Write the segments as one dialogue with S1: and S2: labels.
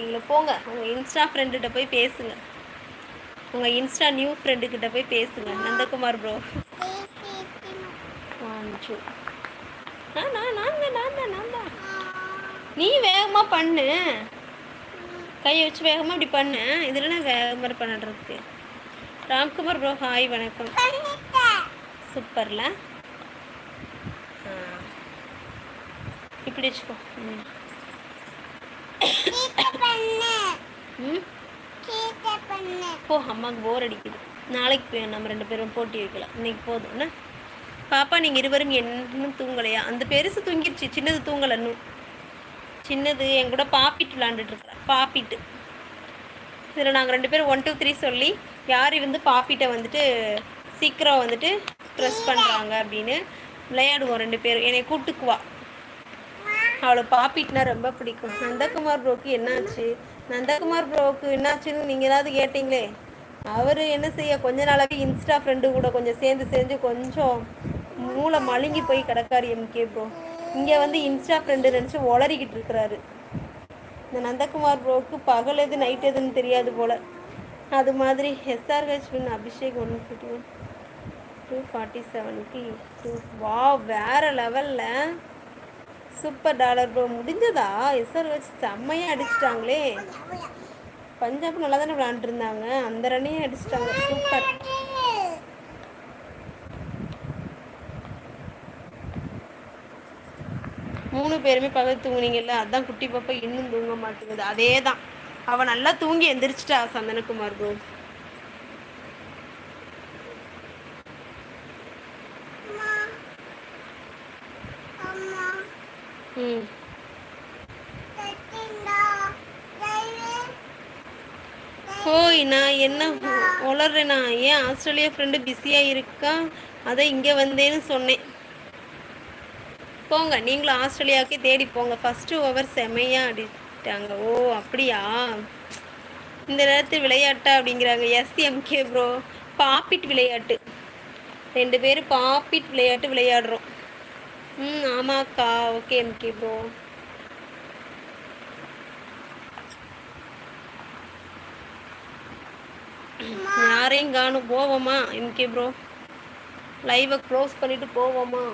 S1: இருக்கீங்களோ? போங்க. உங்கள் இன்ஸ்டா ஃப்ரெண்டுகிட்ட போய் பேசுங்க. உங்கள் இன்ஸ்டா நியூ ஃப்ரெண்டுக்கிட்ட போய் பேசுங்க. நந்தகுமார் ப்ரோ ஒன் நான் நான் நான் தான் நான் தான் நான் தான். நீ வேகமாக பண்ணு. கையை வச்சு வேகமாக இப்படி பண்ணு. இதில் நான் வேகமாக பண்ணுறதுக்கு ராம்குமார் ப்ரோ ஹாய் வணக்கம். சூப்பர்ல. இப்படி வச்சுக்கோ. ம். ம்? போ அம்மாவுக்கு போர் அடிக்குது. நாளைக்கு போய் நம்ம ரெண்டு பேரும் போட்டி வைக்கலாம். இன்னைக்கு போதும். என்ன? பாப்பா நீங்கள் இருவரும் இன்னும் தூங்கலையா? அந்த பெருசு தூங்கிடுச்சு சின்னது தூங்கலை இன்னும். சின்னது என் கூட பாப்பிட்டு விளாண்டுட்டு இருக்கிறா பாப்பிட்டு. இதில் நாங்கள் ரெண்டு பேரும் ஒன் டூ த்ரீ சொல்லி யார் வந்து பாப்பிட்ட வந்துட்டு சீக்கிரம் வந்துட்டு ப்ரெஸ் பண்ணுறாங்க அப்படின்னு விளையாடுவோம் ரெண்டு பேரும். என்னை கூட்டுக்குவா. அவளை பாப்பிட்னா ரொம்ப பிடிக்கும். நந்தகுமார் ப்ரோக்கு என்னாச்சு? நந்தகுமார் ப்ரோக்கு என்னாச்சுன்னு நீங்கள் ஏதாவது கேட்டிங்களே? அவர் என்ன செய்ய? கொஞ்ச நாளாவே இன்ஸ்டா ஃப்ரெண்டு கூட கொஞ்சம் சேர்ந்து சேர்ந்து கொஞ்சம் மூளை மழுங்கி போய் கிடக்காரு எம்கே ப்ரோ இங்கே வந்து இன்ஸ்டா ஃப்ரெண்டு நினச்சி உளறிக்கிட்டு இருக்கிறாரு. இந்த நந்தகுமார் ப்ரோக்கு பகல் எது நைட் எதுன்னு தெரியாது போல். அது மாதிரி எஸ்ஆர்ஹெச் பின் அபிஷேக் ஒன்று ஃபிஃப்டி ஒன் டூ ஃபார்ட்டி செவனுக்கு டூ வா வேறு லெவலில் சூப்பர் டாலர் ப்ரோ முடிஞ்சதா? எஸ்ஆர்ஹெச் செம்மையாக அடிச்சிட்டாங்களே. பஞ்சாப் நல்லா தானே விளாண்டுருந்தாங்க. அந்த ரன்னையும் அடிச்சிட்டாங்க. சூப்பர். மூணு பேருமே பகல் தூங்குனீங்கல்ல? அதான் குட்டி பாப்பா இன்னும் தூங்க மாட்டேங்குது. அதே தான் அவள் நல்லா தூங்கி எந்திரிச்சிட்டா சந்தனகுமார் ப்ரோ ம் ஹோய் நான் என்ன உளறேனா? ஏன் ஆஸ்திரேலியா ஃப்ரெண்டு பிஸியாக இருக்கா? அதை இங்கே வந்தேன்னு சொன்னேன். போங்க நீங்களும் ஆஸ்திரேலியாவுக்கே தேடி போங்க. ஃபஸ்ட்டு ஓவர் செமையாக அடிட்டாங்க ஓ அப்படியா? இந்த நேரத்தில் விளையாட்டா அப்படிங்கிறாங்க. எஸ்எம்கே ப்ரோ பாப்பிட் விளையாட்டு. ரெண்டு பேரும் பாப்பிட் விளையாட்டு விளையாடுறோம். ம் ஆமாக்கா ஓகே எம்கே ப்ரோ யாரையும் காணும். போவோமா எம்கே ப்ரோ லைவை க்ளோஸ் பண்ணிட்டு போவோமா?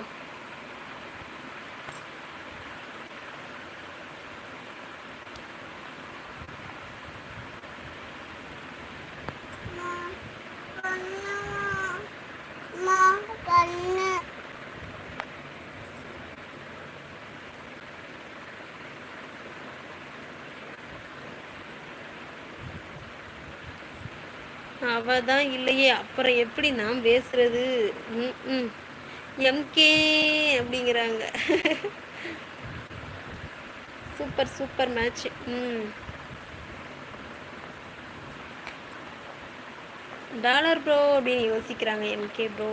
S1: அவ தான் இல்லையே. அப்புறம் எப்படி நான் பேசுறது? ம். எம்கே அப்படிங்கிறாங்க. Super super match. ம். டாலர் ப்ரோ அப்படின்னு யோசிக்கிறாங்க எம்கே ப்ரோ.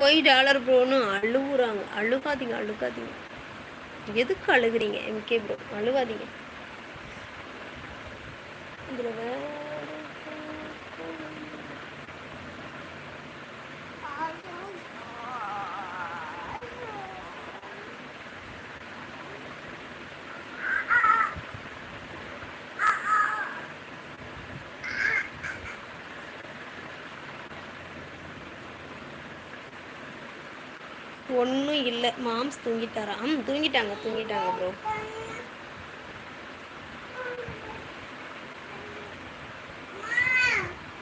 S1: போய் டாலர் ப்ரோன்னு அழுகுறாங்க அழுகாதீங்க அழுகாதீங்க. எதுக்கு அழுகுறீங்க? MK bro அழுகாதீங்க. இதில் ஒன்றும் இல்லை. மாம்ஸ் தூங்கிட்டாரா ம் தூங்கிட்டாங்க தூங்கிட்டாங்க ப்ரோ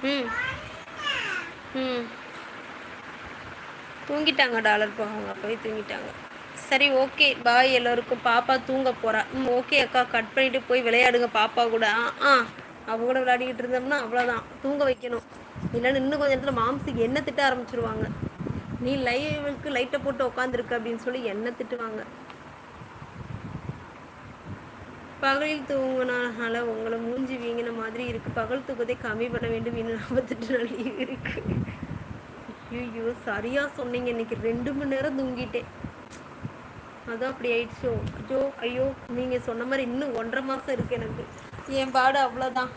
S1: ம். ம். தூங்கிட்டாங்க டாலர் போவாங்க போய் தூங்கிட்டாங்க. சரி ஓகே. பாய் எல்லோருக்கும். பாப்பா தூங்க போறா. ம் ஓகே அக்கா. கட் பண்ணிட்டு போய் விளையாடுங்க பாப்பா கூட. ஆ ஆ. அவ கூட விளையாடிக்கிட்டு இருந்தோம்னா அவ்வளோதான் தூங்க வைக்கணும். இல்லைன்னு இன்னும் கொஞ்சம் நேரத்தில் மாம்சுக்கு என்ன திட்ட ஆரம்பிச்சிருவாங்க? நீ லைவுக்கு லைட்டை போட்டு உட்காந்துருக்க அப்படின்னு சொல்லி என்ன திட்டுவாங்க. பகலில் தூங்கினால உங்களை மூஞ்சி வீங்கின மாதிரி இருக்கு. பகல் தூக்கத்தை கம்மி பண்ண வேண்டும். இன்னும் நாற்பத்தெட்டு நாள் இருக்கு. ஐயோ சரியா சொன்னீங்க. இன்னைக்கு ரெண்டு மணி நேரம் தூங்கிட்டேன். அதான் அப்படி ஆயிடுச்சோ. ஐயோ ஐயோ நீங்க சொன்ன மாதிரி இன்னும் ஒன்றரை மாசம் இருக்கு எனக்கு. என் பாடு அவ்வளோதான்